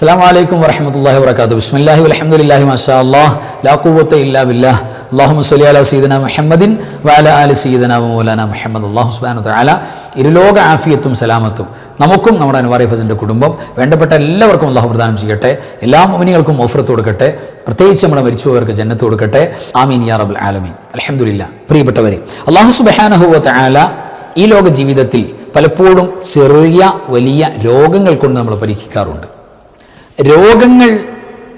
അസ്സാം വലൈക്കും വരഹമുല്ലാ വർക്കാത്തു ബിസ്മില്ലാഹി അലഹമുല്ലാഹി മാഷാ അള്ളാഹ് ലാക്കൂവത്തെ ഇല്ലാ ബില്ലാഹ് അള്ളാഹു സ്വല്ലി അല സീദന മുഹമ്മദിൻ വാല അലി സീദന മൗലാന മുഹമ്മദ്. അള്ളാഹു സുബ്ഹാനഹു തആല ഇരുലോക ആഫിയത്തും സലാമത്തും നമുക്കും നമ്മുടെ അനുവാറി ഫസിന്റെ കുടുംബം വേണ്ടപ്പെട്ട എല്ലാവർക്കും അള്ളാഹു പ്രദാനം ചെയ്യട്ടെ. എല്ലാ മോമിനികൾക്കും ഓഫറത്ത് കൊടുക്കട്ടെ. പ്രത്യേകിച്ച് നമ്മുടെ മരിച്ചുപോയവർക്ക് ജന്നത്ത് കൊടുക്കട്ടെ. ആമീൻ യാ റബുൽ ആലമീൻ. അലഹമുല്ല പ്രിയപ്പെട്ടവരെ അള്ളാഹു സുബ്ഹാനഹു ആല ഈ ലോക ജീവിതത്തിൽ പലപ്പോഴും ചെറിയ വലിയ രോഗങ്ങൾ കൊണ്ട് നമ്മൾ പരീക്ഷിക്കാറുണ്ട് രോഗങ്ങൾ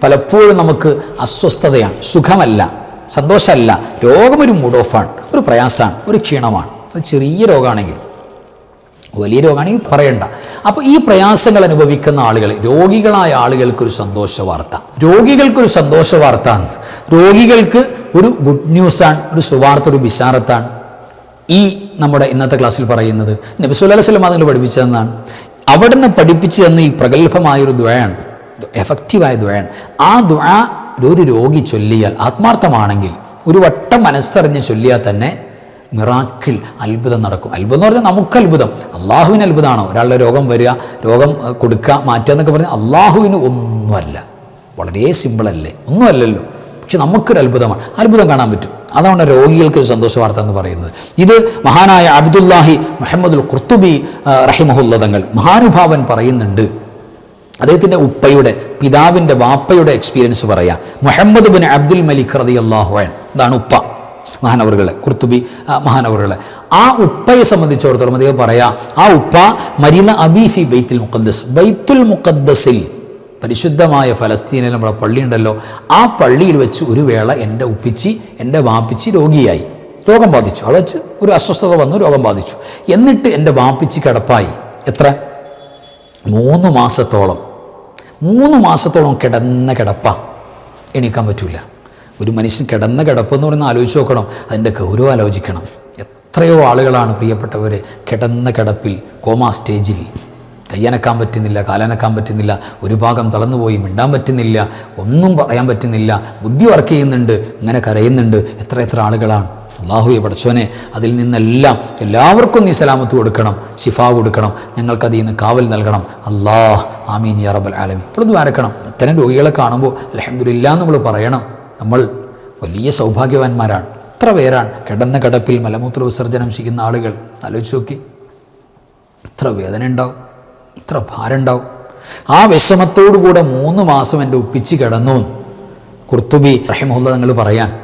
പലപ്പോഴും നമുക്ക് അസ്വസ്ഥതയാണ് സുഖമല്ല സന്തോഷമല്ല. രോഗം ഒരു മൂഡ് ഓഫാണ് ഒരു പ്രയാസമാണ് ഒരു ക്ഷീണമാണ്. അത് ചെറിയ രോഗമാണെങ്കിലും വലിയ രോഗമാണെങ്കിൽ പറയണ്ട. അപ്പോൾ ഈ പ്രയാസങ്ങൾ അനുഭവിക്കുന്ന ആളുകൾ രോഗികളായ ആളുകൾക്കൊരു സന്തോഷ വാർത്ത. രോഗികൾക്കൊരു സന്തോഷ വാർത്ത രോഗികൾക്ക് ഒരു ഗുഡ് ന്യൂസാണ് ഒരു സുവാർത്ത ഒരു വിശാരത്താണ്. ഈ നമ്മുടെ ഇന്നത്തെ ക്ലാസ്സിൽ പറയുന്നത് നബിസുല്ലാ വസല്ലം അതിൽ പഠിപ്പിച്ചതെന്നാണ്. അവിടുന്ന് പഠിപ്പിച്ചു തന്ന ഈ പ്രഗത്ഭമായൊരു ദ്വയാണ് എഫക്റ്റീവായ ദ്വയാണ് ആ ദ്വ ഒരു രോഗി ചൊല്ലിയാൽ ആത്മാർത്ഥമാണെങ്കിൽ ഒരു വട്ടം മനസ്സറിഞ്ഞ് ചൊല്ലിയാൽ തന്നെ മിറാക്കിൾ അത്ഭുതം നടക്കും. അത്ഭുതം എന്ന് പറഞ്ഞാൽ നമുക്ക് അത്ഭുതം. അള്ളാഹുവിന് അത്ഭുതമാണോ? ഒരാളുടെ രോഗം വരിക രോഗം കൊടുക്കുക മാറ്റുക എന്നൊക്കെ പറഞ്ഞാൽ അള്ളാഹുവിന് ഒന്നുമല്ല. വളരെ സിമ്പിളല്ലേ ഒന്നുമല്ലല്ലോ. പക്ഷെ നമുക്കൊരു അത്ഭുതമാണ്. അത്ഭുതം കാണാൻ പറ്റും. അതാണ് രോഗികൾക്ക് സന്തോഷ വാർത്ത എന്ന് പറയുന്നത്. ഇത് മഹാനായ അബ്ദുല്ലാഹി മുഹമ്മദുൽ ഖുർത്തുബി റഹിമഹുല്ലതങ്ങൾ മഹാനുഭാവൻ പറയുന്നുണ്ട്. അദ്ദേഹത്തിന്റെ ഉപ്പയുടെ പിതാവിന്റെ വാപ്പയുടെ എക്സ്പീരിയൻസ് പറയാം. മുഹമ്മദ് ബിൻ അബ്ദുൽ മലിക് റതി അള്ളാഹുൻ അതാണ് ഉപ്പ. മഹാനവറുകളെ കുർത്തുബി മഹാനവറുകളെ. ആ ഉപ്പയെ സംബന്ധിച്ചിടത്തോളം അദ്ദേഹം പറയാം ആ ഉപ്പ മരീന അബീഫി ബൈത്തുൽ മുഖദ്ദസ്. ബൈത്തുൽ മുഖദ്ദസിൽ പരിശുദ്ധമായ ഫലസ്തീനിൽ നമ്മുടെ പള്ളിയുണ്ടല്ലോ ആ പള്ളിയിൽ വെച്ച് ഒരു വേള എന്റെ ഉപ്പിച്ചി എന്റെ വാപ്പിച്ചി രോഗിയായി. രോഗം ബാധിച്ചു. അവിടെ വെച്ച് ഒരു അസ്വസ്ഥത വന്നു രോഗം ബാധിച്ചു. എന്നിട്ട് എന്റെ വാപ്പിച്ചി കിടപ്പായി. എത്ര? മൂന്ന് മാസത്തോളം മൂന്ന് മാസത്തോളം കിടന്ന കിടപ്പ. എണീക്കാൻ പറ്റില്ല ഒരു മനുഷ്യൻ കിടന്ന കിടപ്പ് എന്ന് പറയുന്നത് ആലോചിച്ച് നോക്കണം. അതിന്റെ ഗൗരവം ആലോചിക്കണം. എത്രയോ ആളുകളാണ് പ്രിയപ്പെട്ടവർ കിടന്ന കിടപ്പിൽ കോമാ സ്റ്റേജിൽ. കയ്യനക്കാൻ പറ്റുന്നില്ല കാലനക്കാൻ പറ്റുന്നില്ല ഒരു ഭാഗം തളർന്നുപോയി മിണ്ടാൻ പറ്റുന്നില്ല ഒന്നും പറയാൻ പറ്റുന്നില്ല ബുദ്ധി വർക്ക് ചെയ്യുന്നുണ്ട് ഇങ്ങനെ കരയുന്നുണ്ട് എത്ര എത്ര ആളുകളാണ്. അള്ളാഹുയെ പഠിച്ചവനെ അതിൽ നിന്നെല്ലാം എല്ലാവർക്കും നീ സലാമത്ത് കൊടുക്കണം ശിഫ കൊടുക്കണം ഞങ്ങൾക്കതിൽ നിന്ന് കാവൽ നൽകണം. അള്ളാഹ് ആമീൻ യാ റബൽ ആലമീൻ. ഇപ്പോഴൊന്ന് വരക്കണം ഇത്തരം രോഗികളെ കാണുമ്പോൾ അലഹമില്ല നമ്മൾ പറയണം. നമ്മൾ വലിയ സൗഭാഗ്യവാന്മാരാണ്. എത്ര പേരാണ് കിടന്ന കിടപ്പിൽ മലമൂത്ര വിസർജനം ചെയ്യുന്ന ആളുകൾ? ആലോചിച്ച് നോക്കി. എത്ര വേദന ഉണ്ടാവും? ഇത്ര ഭാരം ഉണ്ടാവും? ആ വിഷമത്തോടുകൂടെ മൂന്ന് മാസം എന്റെ ഒപ്പിച്ച് കിടന്നു കുർത്തുബി റഹിമുല്ല നിങ്ങൾ പറയാൻ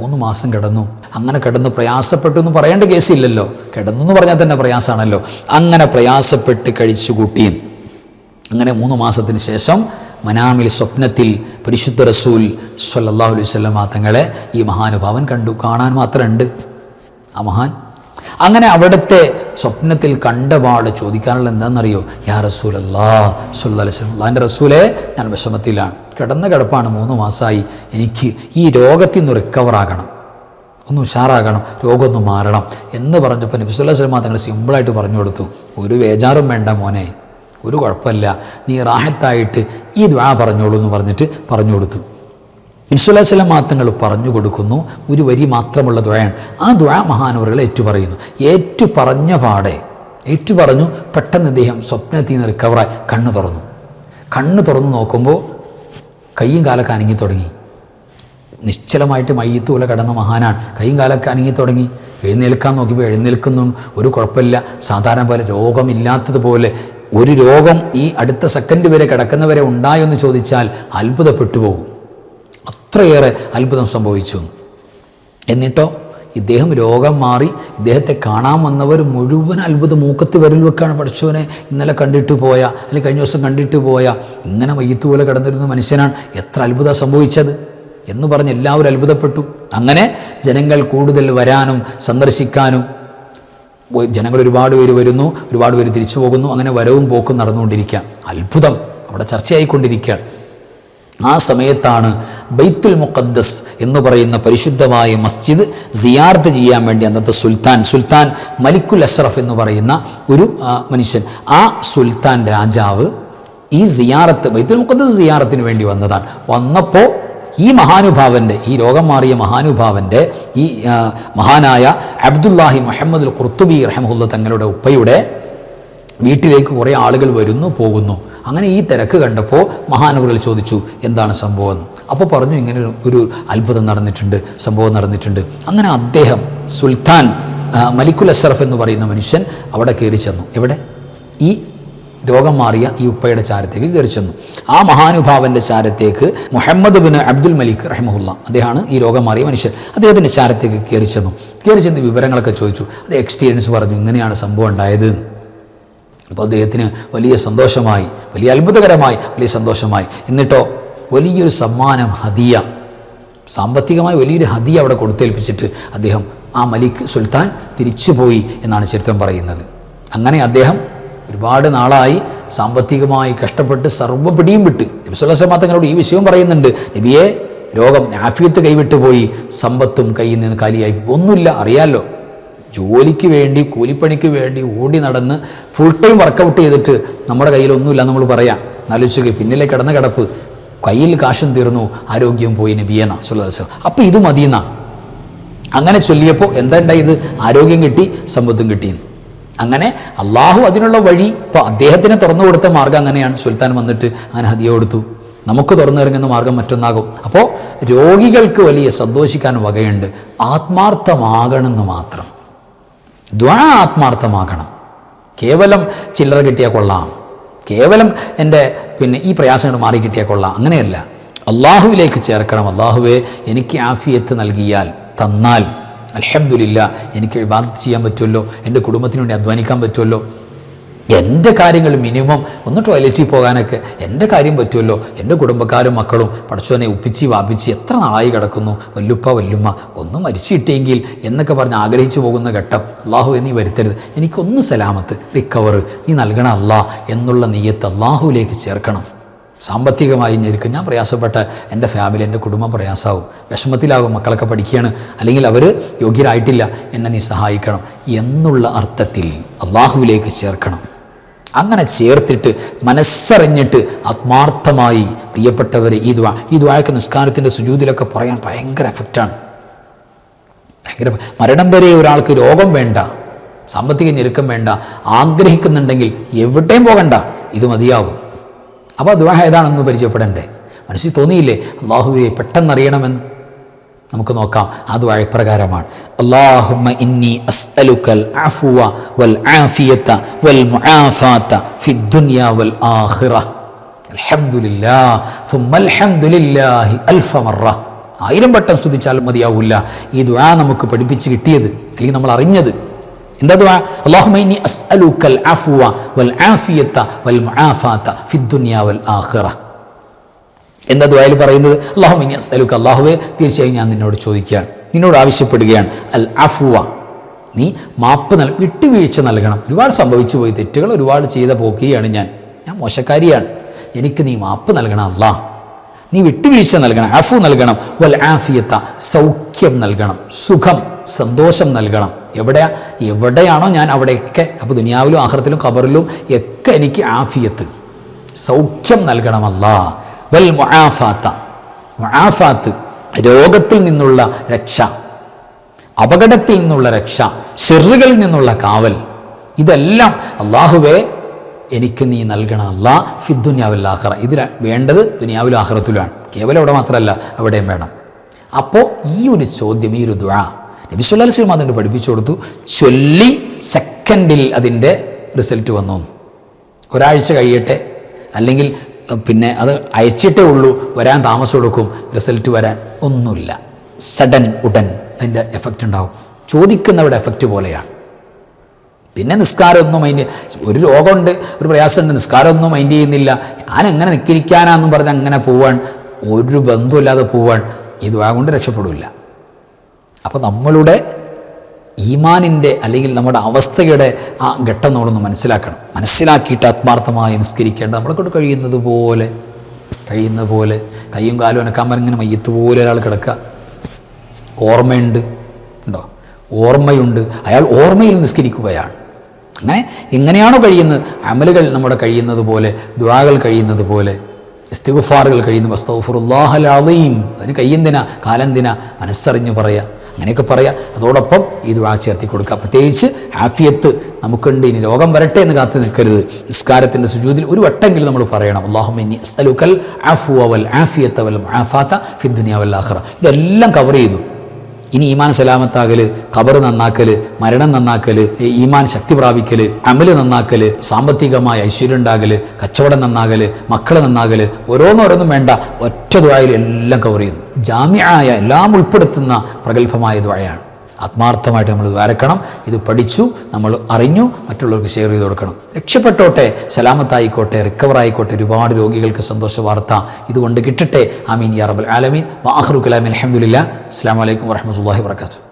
മൂന്ന് മാസം കിടന്നു. അങ്ങനെ കിടന്ന് പ്രയാസപ്പെട്ടു എന്ന് പറയേണ്ട കേസില്ലല്ലോ കിടന്നു എന്ന് പറഞ്ഞാൽ തന്നെ പ്രയാസമാണല്ലോ. അങ്ങനെ പ്രയാസപ്പെട്ട് കഴിച്ചുകൂട്ടി അങ്ങനെ മൂന്ന് മാസത്തിന് ശേഷം മനാമിൽ സ്വപ്നത്തിൽ പരിശുദ്ധ റസൂൽ സല്ലാഹു അലൈഹി വസല്ലമ തങ്ങളെ ഈ മഹാനുഭാവൻ കണ്ടു. കാണാൻ മാത്രമുണ്ട്. ആ മഹാൻ. അങ്ങനെ അവിടുത്തെ സ്വപ്നത്തിൽ കണ്ട പാട് ചോദിക്കാനുള്ള എന്താണെന്നറിയോ? യാ റസൂൽ അല്ലാ സുല്ലാ അള്ളാന്റെ റസൂലെ ഞാൻ വിഷമത്തിലാണ്. കിടന്ന കിടപ്പാണ് മൂന്ന് മാസമായി. എനിക്ക് ഈ രോഗത്തിൽ നിന്ന് റിക്കവർ ആകണം. ഒന്ന് ഉഷാറാകണം രോഗമൊന്ന് മാറണം എന്ന് പറഞ്ഞപ്പോൾ നബിസുല്ലാ സ്വലമ തങ്ങൾ സിമ്പിളായിട്ട് പറഞ്ഞു കൊടുത്തു. ഒരു വേജാറും വേണ്ട മോനെ ഒരു കുഴപ്പമില്ല നീ റാഹത്തായിട്ട് ഈ ദ്വാ പറഞ്ഞോളൂ എന്ന് പറഞ്ഞിട്ട് പറഞ്ഞു കൊടുത്തു. നബിസുല്ലാ സ്വലം മാത്തങ്ങൾ പറഞ്ഞു കൊടുക്കുന്നു ഒരു വരി മാത്രമുള്ള ദ്വയാണ് ആ ദ്വാ മഹാനവറുകൾ ഏറ്റു പറയുന്നു ഏറ്റു പറഞ്ഞ പാടെ ഏറ്റു പറഞ്ഞു പെട്ടെന്ന് ഇദ്ദേഹം സ്വപ്നത്തിൽ നിന്ന് റിക്കവറായി കണ്ണ് തുറന്നു. കണ്ണ് തുറന്ന് നോക്കുമ്പോൾ കയ്യും കാലൊക്കെ അനങ്ങി തുടങ്ങി. നിശ്ചലമായിട്ട് മയ്യത്ത് പോലെ കിടന്ന മഹാനാണ്. കൈയും കാലൊക്കെ അനങ്ങി തുടങ്ങി. എഴുന്നേൽക്കാൻ നോക്കിയപ്പോൾ എഴുന്നേൽക്കുന്നു. ഒരു കുഴപ്പമില്ല. സാധാരണ പോലെ രോഗമില്ലാത്തതുപോലെ ഒരു രോഗം ഈ അടുത്ത സെക്കൻഡ് വരെ കിടക്കുന്നവരെ ഉണ്ടായെന്ന് ചോദിച്ചാൽ അത്ഭുതപ്പെട്ടു പോകും. അത്രയേറെ അത്ഭുതം സംഭവിച്ചു. എന്നിട്ടോ? ഇദ്ദേഹം രോഗം മാറി ഇദ്ദേഹത്തെ കാണാൻ വന്നവർ മുഴുവൻ അത്ഭുത മൂക്കത്ത് വിരൽ വെക്കാണ്. പഠിച്ചവനെ ഇന്നലെ കണ്ടിട്ട് പോയ അല്ലെങ്കിൽ കഴിഞ്ഞ ദിവസം കണ്ടിട്ട് പോയ ഇങ്ങനെ മയ്യത്ത് കിടന്നിരുന്ന മനുഷ്യനാണ്. എത്ര അത്ഭുതം സംഭവിച്ചത്. എന്ന് പറഞ്ഞ് എല്ലാവരും അത്ഭുതപ്പെട്ടു. അങ്ങനെ ജനങ്ങൾ കൂടുതൽ വരാനും സന്ദർശിക്കാനും ജനങ്ങൾ ഒരുപാട് പേര് വരുന്നു ഒരുപാട് പേര് തിരിച്ചു പോകുന്നു. അങ്ങനെ വരവും പോക്കും നടന്നുകൊണ്ടിരിക്കുക അത്ഭുതം. അവിടെ ചർച്ചയായിക്കൊണ്ടിരിക്കുകയാണ്. ആ സമയത്താണ് ബൈത്തുൽ മുഖദ്ദസ് എന്ന് പറയുന്ന പരിശുദ്ധമായ മസ്ജിദ് സിയാർത്ത് ചെയ്യാൻ വേണ്ടി അന്നത്തെ സുൽത്താൻ സുൽത്താൻ മലിക്കുൽ അഷ്റഫ് എന്ന് പറയുന്ന ഒരു മനുഷ്യൻ. ആ സുൽത്താൻ രാജാവ് ഈ സിയാറത്ത് ബൈത്തുൽ മുഖദ്ദസ് സിയാറത്തിന് വേണ്ടി വന്നതാണ്. വന്നപ്പോൾ ഈ മഹാനുഭാവന്റെ ഈ രോഗം മാറിയ മഹാനുഭാവന്റെ ഈ മഹാനായ അബ്ദുല്ലാഹി മുഹമ്മദ് ഖുർത്തുബി റഹമുല്ല തങ്ങളുടെ ഉപ്പയുടെ വീട്ടിലേക്ക് കുറേ ആളുകൾ വരുന്നു പോകുന്നു. അങ്ങനെ ഈ തിരക്ക് കണ്ടപ്പോൾ മഹാനവറുകൾ ചോദിച്ചു എന്താണ് സംഭവം? അപ്പോൾ പറഞ്ഞു ഇങ്ങനെ ഒരു- അത്ഭുതം നടന്നിട്ടുണ്ട് സംഭവം നടന്നിട്ടുണ്ട്. അങ്ങനെ അദ്ദേഹം സുൽത്താൻ മലിക്കുൽ അഷറഫ് എന്ന് പറയുന്ന മനുഷ്യൻ അവിടെ കയറി ചെന്നു. എവിടെ? ഈ രോഗം മാറിയ ഈ ഉപ്പയുടെ ചാരത്തേക്ക് കയറി ചെന്നു. ആ മഹാനുഭാവന്റെ ചാരത്തേക്ക് മുഹമ്മദ് ബിൻ അബ്ദുൽ മലിക് റഹ്മുല്ല അദ്ദേഹമാണ് ഈ രോഗം മാറിയ മനുഷ്യൻ. അദ്ദേഹത്തിന്റെ ചാരത്തേക്ക് കയറി ചെന്നു. കയറി ചെന്ന് വിവരങ്ങളൊക്കെ ചോദിച്ചു. അത് എക്സ്പീരിയൻസ് പറഞ്ഞു ഇങ്ങനെയാണ് സംഭവം ഉണ്ടായത്. അപ്പോൾ അദ്ദേഹത്തിന് വലിയ സന്തോഷമായി വലിയ അത്ഭുതകരമായി വലിയ സന്തോഷമായി. എന്നിട്ടോ വലിയൊരു സമ്മാനം ഹദിയ. സാമ്പത്തികമായി വലിയൊരു ഹദിയ അവിടെ കൊടുത്തേൽപ്പിച്ചിട്ട് അദ്ദേഹം ആ മലിക് സുൽത്താൻ തിരിച്ചുപോയി എന്നാണ് ചരിത്രം പറയുന്നത്. അങ്ങനെ അദ്ദേഹം ഒരുപാട് നാളായി സാമ്പത്തികമായി കഷ്ടപ്പെട്ട് സർവപിടിയും വിട്ട് നബിസുല്ലാസ്ലാം തങ്ങളോട് ഈ വിഷയം പറയുന്നുണ്ട്. നബിയെ രോഗം ആഫിയത്ത് കൈവിട്ട് പോയി സമ്പത്തും കയ്യിൽ നിന്ന് കാലിയായി ഒന്നുമില്ല അറിയാമല്ലോ ജോലിക്ക് വേണ്ടി കൂലിപ്പണിക്ക് വേണ്ടി ഓടി നടന്ന് ഫുൾ ടൈം വർക്കൗട്ട് ചെയ്തിട്ട് നമ്മുടെ കയ്യിലൊന്നുമില്ല നമ്മൾ പറയാം. ആലോചിക്കുക പിന്നിലെ കിടന്ന കിടപ്പ് കയ്യിൽ കാശും തീർന്നു ആരോഗ്യം പോയി നബിയെന്ന സുല്ലാസ്ലാം അപ്പോൾ ഇത് മതിയെന്നാ? അങ്ങനെ ചൊല്ലിയപ്പോൾ എന്താ ഉണ്ടായത്? ആരോഗ്യം കിട്ടി സമ്പത്തും കിട്ടി അങ്ങനെ അള്ളാഹു അതിനുള്ള വഴി ഇപ്പോൾ അദ്ദേഹത്തിന് തുറന്നു കൊടുത്ത മാർഗം അങ്ങനെയാണ്. സുൽത്താൻ വന്നിട്ട് അങ്ങനെ ഹദിയ കൊടുത്തു. നമുക്ക് തുറന്നിറങ്ങുന്ന മാർഗം മറ്റൊന്നാകും. അപ്പോൾ രോഗികൾക്ക് വലിയ സന്തോഷിക്കാൻ വകയുണ്ട്. ആത്മാർത്ഥമാകണമെന്ന് മാത്രം. ദ്വാ ആത്മാർത്ഥമാകണം. കേവലം ചില്ലറ കിട്ടിയാൽ കൊള്ളാം. കേവലം എന്റെ പിന്നെ ഈ പ്രയാസങ്ങൾ മാറി കിട്ടിയാൽ കൊള്ളാം. അങ്ങനെയല്ല. അള്ളാഹുവിലേക്ക് ചേർക്കണം. അള്ളാഹുവെ എനിക്ക് ആഫിയത്ത് നൽകിയാൽ തന്നാൽ അലഹമില്ല എനിക്ക് ഇബാദത്ത് ചെയ്യാൻ പറ്റുമല്ലോ എന്റെ കുടുംബത്തിന് വേണ്ടി അധ്വാനിക്കാൻ പറ്റുമല്ലോ. എന്റെ കാര്യങ്ങൾ മിനിമം ഒന്ന് ടോയ്ലറ്റിൽ പോകാനൊക്കെ എന്റെ കാര്യം പറ്റുമല്ലോ. എന്റെ കുടുംബക്കാരും മക്കളും പഠിച്ചവനെ ഉപ്പിച്ചി വാപ്പിച്ച് എത്ര നാളായി കിടക്കുന്നു. വല്ലുപ്പ വല്ലുമ്മ ഒന്ന് മരിച്ചു കിട്ടിയെങ്കിൽ എന്നൊക്കെ പറഞ്ഞ് ആഗ്രഹിച്ചു പോകുന്ന ഘട്ടം അള്ളാഹു എന്നീ വരുത്തരുത്. എനിക്കൊന്ന് സലാമത്ത് റിക്കവർ നീ നൽകണ അല്ലാ എന്നുള്ള നീയത്ത് അള്ളാഹുവിലേക്ക് ചേർക്കണം. സാമ്പത്തികമായി ഞെരുക്കും ഞാൻ പ്രയാസപ്പെട്ട എന്റെ ഫാമിലി എന്റെ കുടുംബം പ്രയാസമാവും വിഷമത്തിലാകും. മക്കളൊക്കെ പഠിക്കുകയാണ്. അല്ലെങ്കിൽ അവർ യോഗ്യരായിട്ടില്ല. എന്നെ നീ സഹായിക്കണം എന്നുള്ള അർത്ഥത്തിൽ അള്ളാഹുവിലേക്ക് ചേർക്കണം. അങ്ങനെ ചേർത്തിട്ട് മനസ്സറിഞ്ഞിട്ട് ആത്മാർത്ഥമായി പ്രിയപ്പെട്ടവരെ ഈ ദ്വാ ഈ ദ്വായക്ക് നിസ്കാരത്തിന്റെ സുജൂതിലൊക്കെ പറയാൻ ഭയങ്കര എഫക്റ്റാണ് ഭയങ്കര മരണം വരെ ഒരാൾക്ക് രോഗം വേണ്ട. സാമ്പത്തിക ഞെരുക്കം വേണ്ട. ആഗ്രഹിക്കുന്നുണ്ടെങ്കിൽ എവിടെയും പോകണ്ട. ഇത് മതിയാവും. അപ്പോൾ ദുവാഹ ഏതാണെന്ന് പരിചയപ്പെടണ്ടേ? മനസ്സിൽ തോന്നിയില്ലേ? അള്ളാഹുവെ പെട്ടെന്നറിയണമെന്ന്. നമുക്ക് നോക്കാം. ആ ദ്വാ പ്രകാരമാണ്. ഇന്നി അസ്അലുക്കൽ വൽ ആഫിയത വൽ ദുനിയ വൽ അൽഹംദുലില്ലാ. അൽഹംദുലില്ലാഹി അൽഫ ആയിരം വട്ടം സ്തുതിച്ചാലും മതിയാവില്ല ഈ ദുവാ നമുക്ക് പഠിപ്പിച്ച് കിട്ടിയത് അല്ലെങ്കിൽ നമ്മൾ അറിഞ്ഞത് എന്താ ദുആ? അല്ലാഹുമ്മ ഇന്നി അസ്അലുക്കൽ അഫ്വ വൽ ആഫിയത വൽ മുആഫാത ഫിദ് ദുനിയ വൽ ആഖിറ എന്താ ദ്വായിൽ പറയുന്നത്? അള്ളാഹു മിനി അസ്തലുക്ക് അള്ളാഹുവെ തീർച്ചയായും ഞാൻ നിന്നോട് ചോദിക്കുകയാണ്. നിന്നോട് ആവശ്യപ്പെടുകയാണ്. അൽ അഫുവ നീ മാപ്പ് നൽ വിട്ടുവീഴ്ച നൽകണം. ഒരുപാട് സംഭവിച്ചു പോയി തെറ്റുകൾ ഒരുപാട് ചെയ്ത പോക്കിയാണ് ഞാൻ. ഞാൻ മോശക്കാരിയാണ്. എനിക്ക് നീ മാപ്പ് നൽകണം അല്ലാ നീ വിട്ടുവീഴ്ച നൽകണം അഫു നൽകണം വൽ ആഫിയത്ത സൗഖ്യം നൽകണം സുഖം സന്തോഷം നൽകണം. എവിടെയാ? എവിടെയാണോ ഞാൻ അവിടെയൊക്കെ അപ്പോൾ ദുനിയാവിലും ആഹ്റത്തിലും ഖബറിലും ഒക്കെ എനിക്ക് ആഫിയത്ത്. സൗഖ്യം നൽകണമല്ല വൽ മുആഫാത്ത. മുആഫാത്ത് രോഗത്തിൽ നിന്നുള്ള രക്ഷ. അപകടത്തിൽ നിന്നുള്ള രക്ഷ. ഷെറുകളിൽ നിന്നുള്ള കാവൽ. ഇതെല്ലാം അള്ളാഹുവേ എനിക്ക് നീ നൽകണ അല്ലാ ആഹ്റ ഇത് വേണ്ടത് ദുനിയാവിലും ആഹ്റത്തിലുമാണ് കേവലം അവിടെ മാത്രമല്ല അവിടെയും വേണം. അപ്പോൾ ഈ ഒരു ചോദ്യം ഈ ഒരു ദ്വാ നബി സുല്ലാ വസല്ലം അതുകൊണ്ട് പഠിപ്പിച്ചു കൊടുത്തു. ചൊല്ലി സെക്കൻഡിൽ അതിന്റെ റിസൾട്ട് വന്നു. ഒരാഴ്ച കഴിയട്ടെ. അല്ലെങ്കിൽ പിന്നെ അത് അയച്ചിട്ടേ ഉള്ളൂ വരാൻ താമസം കൊടുക്കും റിസൾട്ട് വരാൻ ഒന്നുമില്ല. സഡൻ ഉടൻ അതിന്റെ എഫക്റ്റ് ഉണ്ടാവും. ചോദിക്കുന്നവരുടെ എഫക്റ്റ് പോലെയാണ്. പിന്നെ നിസ്കാരമൊന്നും മൈൻഡ് ഒരു രോഗമുണ്ട് ഒരു പ്രയാസമുണ്ട് നിസ്കാരമൊന്നും മൈൻഡ് ചെയ്യുന്നില്ല. ഞാൻ എങ്ങനെ നിൽക്കിരിക്കാനാന്നും പറഞ്ഞ് അങ്ങനെ പോവാൻ ഒരു ബന്ധമില്ലാതെ പോവാൻ ഇത് കൊണ്ട് രക്ഷപ്പെടില്ല. അപ്പോൾ നമ്മളുടെ ഈമാനിന്റെ അല്ലെങ്കിൽ നമ്മുടെ അവസ്ഥയുടെ ആ ഘട്ടം നമ്മളൊന്ന് മനസ്സിലാക്കണം. മനസ്സിലാക്കിയിട്ട് ആത്മാർത്ഥമായി നിസ്കരിക്കേണ്ട നമ്മളെ കൊണ്ട് കഴിയുന്നത് പോലെ കഴിയുന്ന പോലെ. കൈയും കാലും അനക്കാൻ പറഞ്ഞിങ്ങനെ മയ്യത്ത് പോലെ ഒരാൾ കിടക്കുക. ഓർമ്മയുണ്ട്. ഉണ്ടോ? ഓർമ്മയുണ്ട്. അയാൾ ഓർമ്മയിൽ നിസ്കരിക്കുകയാണ്. അങ്ങനെ എങ്ങനെയാണോ കഴിയുന്നത്? അമലുകൾ നമ്മുടെ കഴിയുന്നത് പോലെ ദ്വാകൾ കഴിയുന്നത് പോലെ ഇസ്തിഗുഫാറുകൾ കഴിയുന്ന വസ്തഫുറുല്ലാഹലീം അതിന് കയ്യെന്തിന കാലെന്തിന മനസ്സറിഞ്ഞ് പറയുക അങ്ങനെയൊക്കെ പറയാം. അതോടൊപ്പം ഈ ദുആ ചേർത്തി കൊടുക്കുക. പ്രത്യേകിച്ച് ആഫിയത്ത് നമുക്കുണ്ട്. ഇനി രോഗം വരട്ടെ എന്ന് കാത്തു നിൽക്കരുത്. നിസ്കാരത്തിന്റെ സുജൂതിൽ ഒരു വട്ടെങ്കിലും നമ്മൾ പറയണം. അള്ളാഹു ഇനി അസ്തലുക്കൽ ആഫു അവൽ ആഫിയത്ത് അവൽ ആഫാത്ത ഫിദ്ദുനിയാവൽ ആഹ്റ ഇതെല്ലാം കവർ ചെയ്തു. ഇനി ഈമാൻ സലാമത്താകൽ ഖബർ നന്നാക്കൽ മരണം നന്നാക്കൽ ഈമാൻ ശക്തി പ്രാപിക്കൽ അമൽ നന്നാക്കൽ സാമ്പത്തികമായ ഐശ്വര്യം ഉണ്ടാകൽ കച്ചവടം നന്നാകൽ മക്കളെ നന്നാകൽ ഓരോന്നോരോന്നും വേണ്ട ഒറ്റ ദ്വായിൽ എല്ലാം കവർ ചെയ്തു. ജാമ്യായ എല്ലാം ഉൾപ്പെടുത്തുന്ന പ്രഗത്ഭമായ ദ്വായാണ് ആത്മാർത്ഥമായിട്ട് നമ്മൾ വരക്കണം ഇത് പഠിച്ചു നമ്മൾ അറിഞ്ഞു മറ്റുള്ളവർക്ക് ഷെയർ ചെയ്ത് കൊടുക്കണം. രക്ഷപ്പെട്ടോട്ടെ സലാമത്തായിക്കോട്ടെ റിക്കവർ ആയിക്കോട്ടെ ഒരുപാട് രോഗികൾക്ക് സന്തോഷ വാർത്ത ഇതുകൊണ്ട് കിട്ടട്ടെ. ആമീൻ യാ റബ്ബൽ ആലമീൻ. വാഹറു കലാമി അലഹമുല്ല അസ്സാം വലൈക്കും വരഹമുല്ലാഹി വർക്കാത്തു